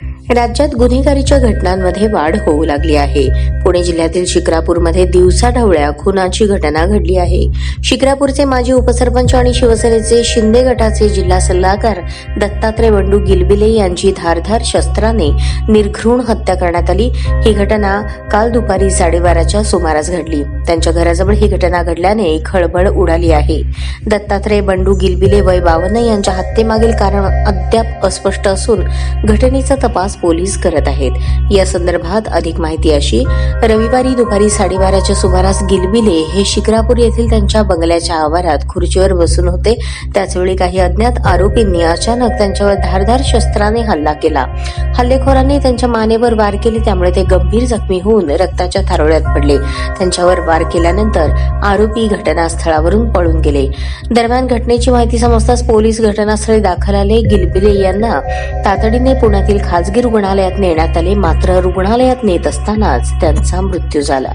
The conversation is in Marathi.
back. राज्यात गुन्हेगारीच्या घटनांमध्ये वाढ होऊ लागली आहे. पुणे जिल्ह्यातील शिक्रापूरमध्ये दिवसाढवळ्या खुनाची घटना घडली आहे. शिक्रापूरचे माजी उपसरपंच आणि शिवसेनेचे शिंदे गटाचे जिल्हा सल्लागार दत्तात्रय बंडू गिलबिले यांची धारधार शस्त्राने निर्घृण हत्या करण्यात आली. ही घटना काल दुपारी साडेबाराच्या सुमारास घडली. त्यांच्या घराजवळ ही घटना घडल्याने खळबळ उडाली आहे. दत्तात्रय बंडू गिलबिले वय बावन्न यांच्या हत्येमागील कारण अद्याप अस्पष्ट असून घटनेचा तपास पोलीस करत आहेत. या संदर्भात अधिक माहिती अशी रविवारी दुपारी साडेबाराच्या सुमारास गिलबिले हे शिक्रापूर येथील त्यांच्या बंगल्याच्या आवारात खुर्चीवर बसून होते. त्याचवेळी काही अज्ञात आरोपींनी अचानक त्यांच्यावर धारधार शस्त्राने हल्ला केला. हल्लेखोरांनी त्यांच्या मानेवर वार केले त्यामुळे ते गंभीर जखमी होऊन रक्ताच्या थारोळ्यात पडले. त्यांच्यावर वार केल्यानंतर आरोपी घटनास्थळावरून पळून गेले. दरम्यान घटनेची माहिती समजताच पोलीस घटनास्थळी दाखल आले. गिलबिले यांना तातडीने पुण्यातील खासगी रुग्णालयात नेण्यात आले. मात्र रुग्णालयात नेत असतानाच त्यांचा मृत्यू झाला.